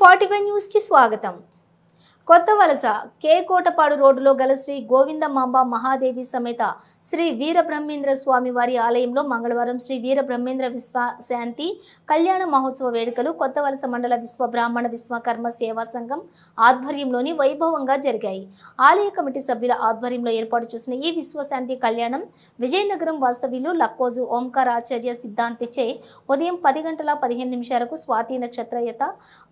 Forty five న్యూస్కి స్వాగతం. కొత్త వలస కే కోటపాడు రోడ్డులో గల శ్రీ గోవిందమాంబ మహాదేవి సమేత శ్రీ వీరబ్రహ్మేంద్ర స్వామి వారి ఆలయంలో మంగళవారం శ్రీ వీరబ్రహ్మేంద్ర విశ్వ శాంతి కళ్యాణ మహోత్సవ వేడుకలు కొత్త వలస మండల విశ్వ బ్రాహ్మణ విశ్వకర్మ సేవా సంఘం ఆధ్వర్యంలోని వైభవంగా జరిగాయి. ఆలయ కమిటీ సభ్యుల ఆధ్వర్యంలో ఏర్పాటు చేసిన ఈ విశ్వశాంతి కళ్యాణం విజయనగరం వాస్తవ్యులు లక్కోజు ఓంకార్ ఆచార్య సిద్ధాంతిచే ఉదయం పది గంటల పదిహేను నిమిషాలకు స్వాతి నక్షత్రయత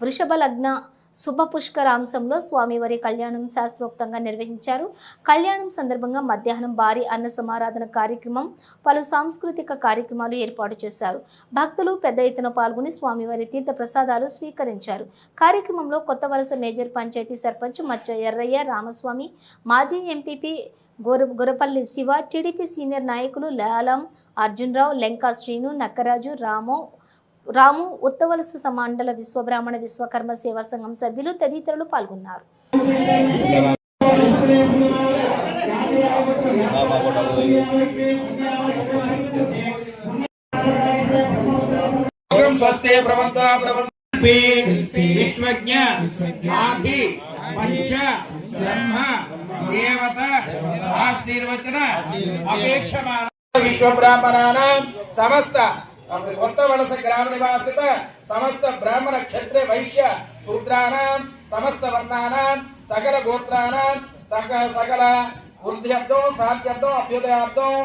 వృషభ లగ్న శుభ పుష్కరాంశంలో స్వామివారి కళ్యాణం శాస్త్రోక్తంగా నిర్వహించారు. కళ్యాణం సందర్భంగా మధ్యాహ్నం భారీ అన్న సమారాధన కార్యక్రమం పలు సాంస్కృతిక కార్యక్రమాలు ఏర్పాటు చేశారు. భక్తులు పెద్ద ఎత్తున పాల్గొని స్వామివారి తీర్థ ప్రసాదాలు స్వీకరించారు. కార్యక్రమంలో కొత్త వలస మేజర్ పంచాయతీ సర్పంచ్ మచ్చ ఎర్రయ్య రామస్వామి మాజీ ఎంపీపీ గోర గొరపల్లి శివ టీడీపీ సీనియర్ నాయకులు లాలం అర్జున్రావు లెంకా శ్రీను నక్కరాజు రామో రాము ఉత్తవలస సమాండల విశ్వబ్రాహ్మణ విశ్వకర్మ సేవా సంఘం సభ్యులు తదితరులు పాల్గొన్నారు. స్వస్తే ప్రవంత ప్రవంతి విశ్వజ్ఞ ఆది పంచ బ్రహ్మ దేవత ఆశీర్వచన అపేక్షమాన విశ్వ సమస్త కొత్త వలస గ్రామ నివాసిత సమస్త బ్రాహ్మణ క్షత్ర వైశ్య శూద్రానాం సమస్త వర్ణానాం సకల గోత్రానాం సక సకల వృద్ధ్యర్థం సాధ్యర్థం అభ్యుదయార్థం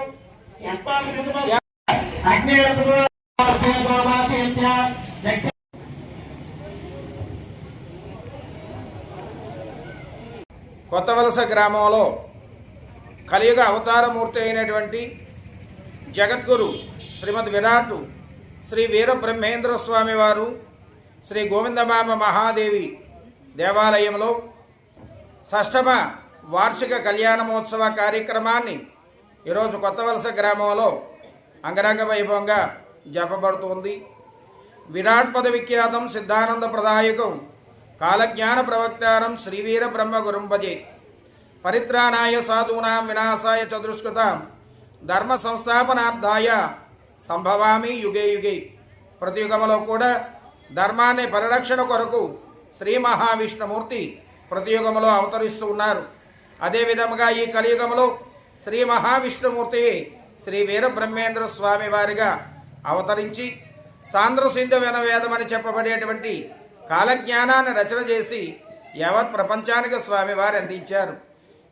కొత్త వలస గ్రామంలో కలియుగ అవతారమూర్తి అయినటువంటి జగద్గురు శ్రీమద్ విరాట్ శ్రీ వీర బ్రహ్మేంద్ర స్వామి వారు శ్రీ గోవిందమామ మహాదేవి దేవాలయంలో షష్టమ వార్షిక కళ్యాణమోత్సవ కార్యక్రమాన్ని ఈరోజు కొత్త వలస గ్రామంలో అంగరంగ వైభవంగా జపబడుతుంది విరాట్ పద విఖ్యాతం సిద్ధానంద ప్రదాయకం కాలజ్ఞాన ప్రవక్తారం శ్రీవీర బ్రహ్మ గురుంభజే పరిత్రాణాయ సాధూనాం వినాశాయ చతుష్కృతాం ధర్మ సంస్థాపనార్థాయ సంభవామి యుగే యుగే. ప్రతి యుగములో కూడా ధర్మాన్ని పరిరక్షణ కొరకు శ్రీ మహావిష్ణుమూర్తి ప్రతి యుగములో అవతరిస్తూ ఉన్నారు. అదేవిధముగా ఈ కలియుగములో శ్రీ మహావిష్ణుమూర్తి శ్రీ వీరబ్రహ్మేంద్ర స్వామి వారిగా అవతరించి సాంద్రసింధ వినవేదం అని చెప్పబడేటువంటి కాలజ్ఞానాన్ని రచన చేసి యావత్ ప్రపంచానికి స్వామివారు అందించారు.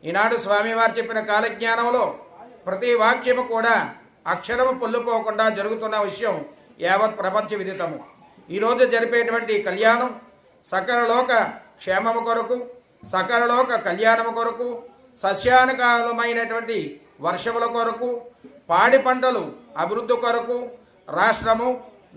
ఈనాడు స్వామివారు చెప్పిన కాలజ్ఞానంలో ప్రతి వాక్యము కూడా అక్షరము పొల్లుపోకుండా జరుగుతున్న విషయం యావత్ ప్రపంచ విదితము. ఈరోజు జరిపేటువంటి కళ్యాణం సకలలోక క్షేమము కొరకు సకలలోక కళ్యాణము కొరకు సస్యానుకాలమైనటువంటి వర్షముల కొరకు పాడి పంటలు అభివృద్ధి కొరకు రాష్ట్రము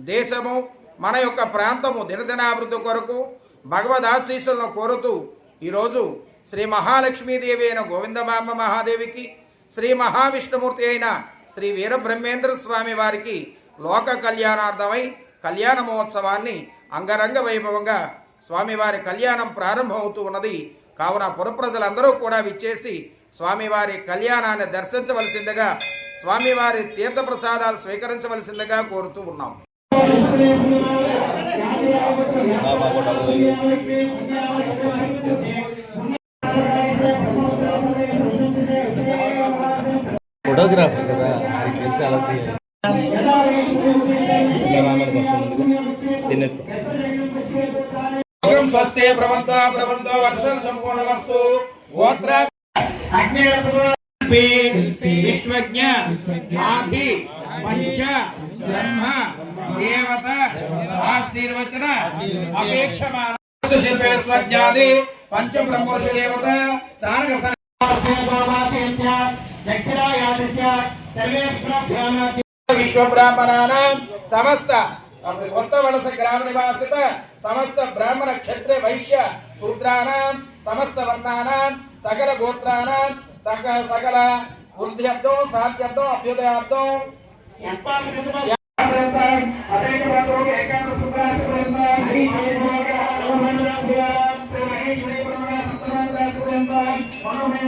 దేశము మన యొక్క ప్రాంతము దినదినాభివృద్ధి కొరకు భగవద్ ఆశీస్సులను కోరుతూ ఈరోజు శ్రీ మహాలక్ష్మీదేవి అయిన గోవిందమాంబ మహాదేవికి శ్రీ మహావిష్ణుమూర్తి అయిన శ్రీ వీరబ్రహ్మేంద్ర స్వామి వారికి లోక కళ్యాణార్థమై కళ్యాణ మహోత్సవాన్ని అంగరంగ వైభవంగా స్వామివారి కళ్యాణం ప్రారంభమవుతూ ఉన్నది. కావున పురప్రజలందరూ కూడా విచ్చేసి స్వామివారి కళ్యాణాన్ని దర్శించవలసిందిగా స్వామివారి తీర్థప్రసాదాలు స్వీకరించవలసిందిగా కోరుతూ ఉన్నాం. ఫోటోగ్రాఫర్ కదా అది తెలిసి అలా తీయాలి స్వస్తే ప్రవంత ప్రవంత వర్షం గోత్ర విశ్వజ్ఞ ఆది పంచ బ్రహ్మ దేవత ఆశీర్వచన అపేక్షమాన. పంచ దేవత సానక విశ్వ బ్రాహ్మణానాం సమస్త కొత్త వలస గ్రామ నివాసిత సమస్త బ్రాహ్మణ క్షత్ర వైశ్య శూద్రానాం సమస్త వర్ణానాం సకల గోత్రానాం సక సకల వృద్ధ్యర్థం సాధ్యర్థం అభ్యుదయార్థం. మనోమయ